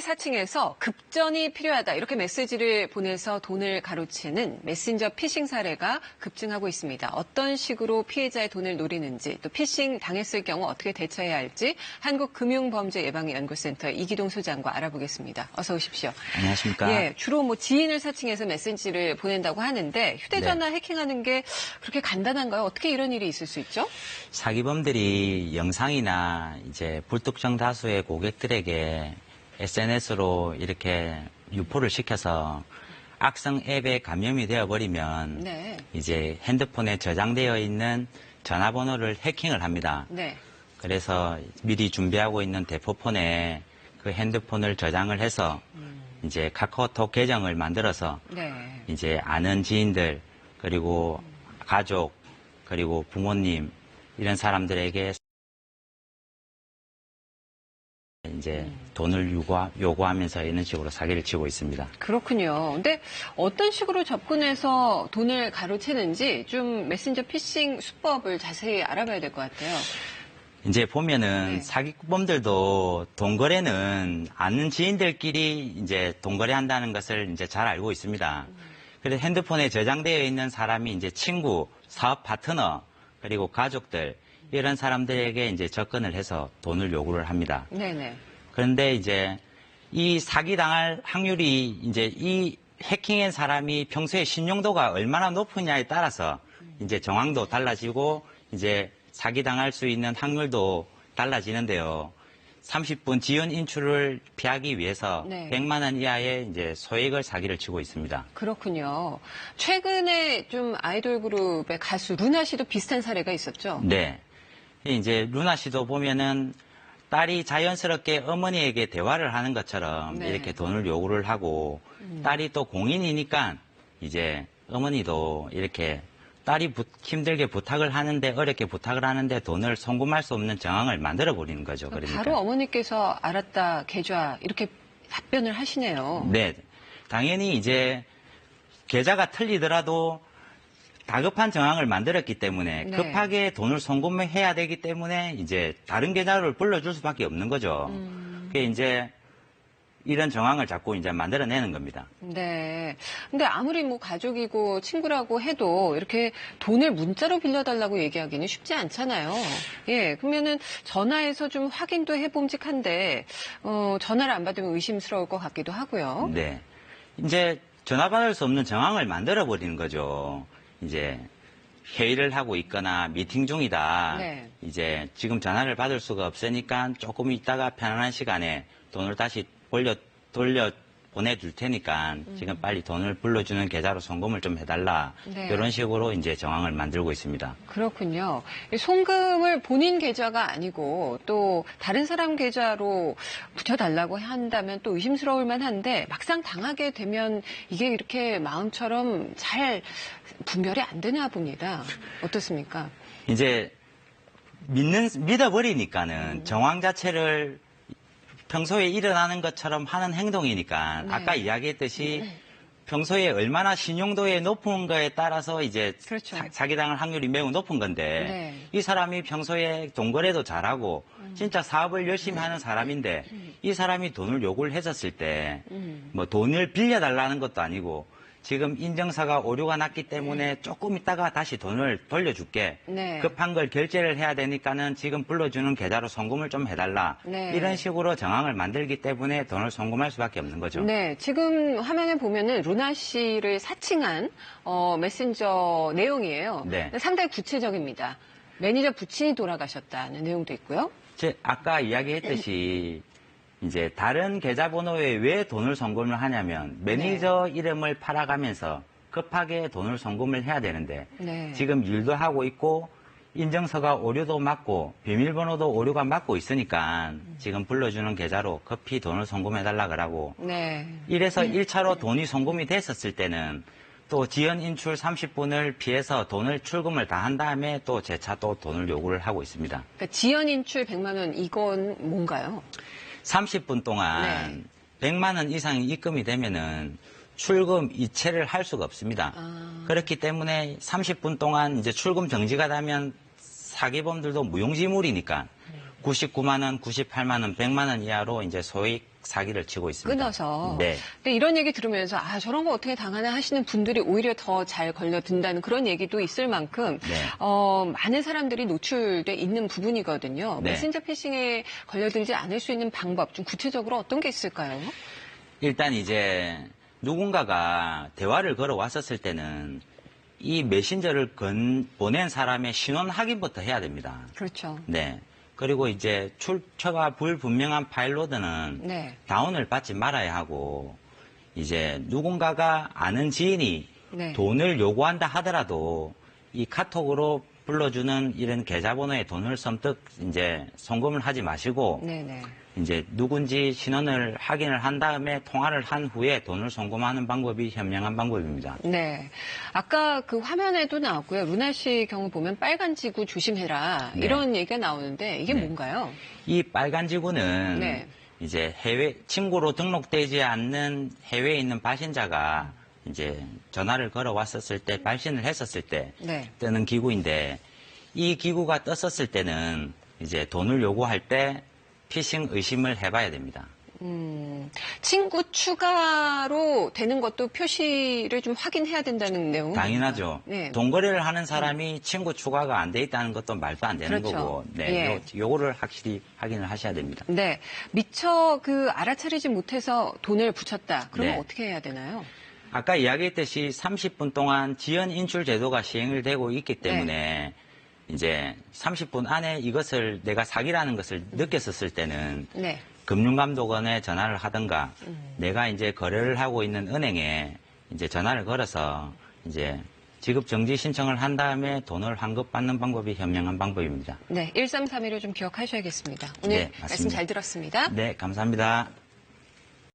사칭에서 급전이 필요하다 이렇게 메시지를 보내서 돈을 가로채는 메신저 피싱 사례가 급증하고 있습니다. 어떤 식으로 피해자의 돈을 노리는지 또 피싱 당했을 경우 어떻게 대처해야 할지 한국금융범죄예방연구센터 이기동 소장과 알아보겠습니다. 어서 오십시오. 안녕하십니까. 예, 주로 뭐 지인을 사칭해서 메시지를 보낸다고 하는데 휴대전화 네. 해킹하는 게 그렇게 간단한가요? 어떻게 이런 일이 있을 수 있죠? 사기범들이 영상이나 이제 불특정 다수의 고객들에게 SNS로 이렇게 유포를 시켜서 악성 앱에 감염이 되어버리면 네. 이제 핸드폰에 저장되어 있는 전화번호를 해킹을 합니다. 네. 그래서 미리 준비하고 있는 대포폰에 그 핸드폰을 저장을 해서 이제 카카오톡 계정을 만들어서 네. 이제 아는 지인들 그리고 가족 그리고 부모님 이런 사람들에게 이제 돈을 요구, 요구하면서 이런 식으로 사기를 치고 있습니다. 그렇군요. 근데 어떤 식으로 접근해서 돈을 가로채는지 좀 메신저 피싱 수법을 자세히 알아봐야 될 것 같아요. 이제 보면은 네. 사기범들도 돈 거래는 아는 지인들끼리 이제 돈 거래한다는 것을 이제 잘 알고 있습니다. 그래서 핸드폰에 저장되어 있는 사람이 이제 친구, 사업 파트너, 그리고 가족들 이런 사람들에게 이제 접근을 해서 돈을 요구를 합니다. 네네. 그런데 이제 이 사기 당할 확률이 이제 이 해킹한 사람이 평소에 신용도가 얼마나 높으냐에 따라서 이제 정황도 달라지고 이제 사기 당할 수 있는 확률도 달라지는데요. 30분 지연 인출을 피하기 위해서 네. 100만 원 이하의 이제 소액을 사기를 치고 있습니다. 그렇군요. 최근에 좀 아이돌 그룹의 가수 루나 씨도 비슷한 사례가 있었죠. 네. 이제 루나 씨도 보면은 딸이 자연스럽게 어머니에게 대화를 하는 것처럼 네. 음. 이렇게 돈을 요구를 하고 딸이 또 공인이니까 이제 어머니도 이렇게 딸이 부- 힘들게 부탁을 하는데 어렵게 부탁을 하는데 돈을 송금할 수 없는 정황을 만들어 버리는 거죠. 그러니까. 바로 어머니께서 알았다 계좌 이렇게 답변을 하시네요. 네. 당연히 이제 계좌가 틀리더라도 다급한 정황을 만들었기 때문에 네. 급하게 돈을 송금해야 되기 때문에 이제 다른 계좌를 불러줄 수밖에 없는 거죠. 음. 그게 이제 이런 정황을 자꾸 이제 만들어내는 겁니다. 네. 근데 아무리 뭐 가족이고 친구라고 해도 이렇게 돈을 문자로 빌려달라고 얘기하기는 쉽지 않잖아요. 예. 그러면은 전화해서 좀 확인도 해봄직한데, 어, 전화를 안 받으면 의심스러울 것 같기도 하고요. 네. 이제 전화 받을 수 없는 정황을 만들어 버리는 거죠. 이제 회의를 하고 있거나 미팅 중이다. 네. 이제 지금 전화를 받을 수가 없으니까 조금 있다가 편안한 시간에 돈을 다시 돌려 돌려 보내줄 테니까 지금 빨리 돈을 불러주는 계좌로 송금을 좀 해달라. 네. 이런 식으로 이제 정황을 만들고 있습니다. 그렇군요. 이 송금을 본인 계좌가 아니고 또 다른 사람 계좌로 붙여달라고 한다면 또 의심스러울 만한데 막상 당하게 되면 이게 이렇게 마음처럼 잘 분별이 안 되나 봅니다. 어떻습니까? 이제 믿는 믿어버리니까는 정황 자체를 평소에 일어나는 것처럼 하는 행동이니까 네. 아까 이야기했듯이 평소에 얼마나 신용도에 높은 거에 따라서 이제 그렇죠. 사, 기당할 확률이 매우 높은 건데 네. 음. 이 사람이 평소에 동거래도 잘하고 진짜 사업을 열심히 하는 사람인데 이 사람이 돈을 요구를 했었을 때 음. 뭐 돈을 빌려달라는 것도 아니고 지금 인증서가 오류가 났기 때문에 조금 있다가 다시 돈을 돌려줄게. 네. 급한 걸 결제를 해야 되니까는 지금 불러주는 계좌로 송금을 좀 해달라. 네. 이런 식으로 정황을 만들기 때문에 돈을 송금할 수밖에 없는 거죠. 네, 지금 화면에 보면은 루나 씨를 사칭한 어, 메신저 내용이에요. 네. 상당히 구체적입니다. 매니저 부친이 돌아가셨다는 내용도 있고요. 제 아까 이야기했듯이 이제 다른 계좌번호에 왜 돈을 송금을 하냐면 매니저 네. 이름을 팔아가면서 급하게 돈을 송금을 해야 되는데 네. 지금 일도 하고 있고 인증서가 오류도 맞고 비밀번호도 오류가 맞고 있으니까 지금 불러주는 계좌로 급히 돈을 송금해달라 그러고 네. 이래서 1차로 돈이 송금이 됐었을 때는 또 지연 인출 30분을 피해서 돈을 출금을 다 한 다음에 또 재차 또 돈을 요구를 하고 있습니다. 그러니까 지연 인출 100만 원 이건 뭔가요? 30분 동안 100만 원 이상이 입금이 되면은 출금 이체를 할 수가 없습니다. 아. 그렇기 때문에 30분 동안 이제 출금 정지가 되면 사기범들도 무용지물이니까 99만 원, 98만 원, 100만 원 이하로 이제 소액 사기를 치고 있습니다. 끊어서. 네. 근데 이런 얘기 들으면서 아 저런 거 어떻게 당하나 하시는 분들이 오히려 더 잘 걸려든다는 그런 얘기도 있을 만큼 네. 어, 많은 사람들이 노출돼 있는 부분이거든요. 네. 메신저 피싱에 걸려들지 않을 수 있는 방법 좀 구체적으로 어떤 게 있을까요? 일단 이제 누군가가 대화를 걸어 왔었을 때는 이 메신저를 건, 보낸 사람의 신원 확인부터 해야 됩니다. 그렇죠. 네. 그리고 이제 출처가 불분명한 파일로드는 네. 다운을 받지 말아야 하고 이제 누군가가 아는 지인이 네. 돈을 요구한다 하더라도 이 카톡으로 불러주는 이런 계좌번호에 돈을 선뜻 이제 송금을 하지 마시고 네네. 이제 누군지 신원을 확인을 한 다음에 통화를 한 후에 돈을 송금하는 방법이 현명한 방법입니다. 네. 아까 그 화면에도 나왔고요. 루나 씨 경우 보면 빨간 지구 조심해라. 네. 이런 얘기가 나오는데 이게 네. 뭔가요? 이 빨간 지구는 네. 이제 해외 친구로 등록되지 않는 해외에 있는 발신자가 이제 전화를 걸어 왔었을 때 발신을 했었을 때 네. 뜨는 기구인데 이 기구가 떴었을 때는 이제 돈을 요구할 때 피싱 의심을 해봐야 됩니다. 음, 친구 추가로 되는 것도 표시를 좀 확인해야 된다는 내용. 당연하죠. 네. 돈 거래를 하는 사람이 친구 추가가 안 돼 있다는 것도 말도 안 되는 그렇죠. 거고, 네, 예. 요, 요거를 확실히 확인을 하셔야 됩니다. 네. 미처 그 알아차리지 못해서 돈을 붙였다. 그러면 네. 어떻게 해야 되나요? 아까 이야기했듯이 30분 동안 지연 인출 제도가 시행을 되고 있기 때문에 이제 30분 안에 이것을 내가 사기라는 것을 느꼈었을 때는 네. 금융감독원에 전화를 하든가 음. 내가 이제 거래를 하고 있는 은행에 이제 전화를 걸어서 이제 지급 정지 신청을 한 다음에 돈을 환급받는 방법이 현명한 방법입니다. 네. 1331을 좀 기억하셔야겠습니다. 오늘 네, 말씀. 잘 들었습니다. 네, 감사합니다.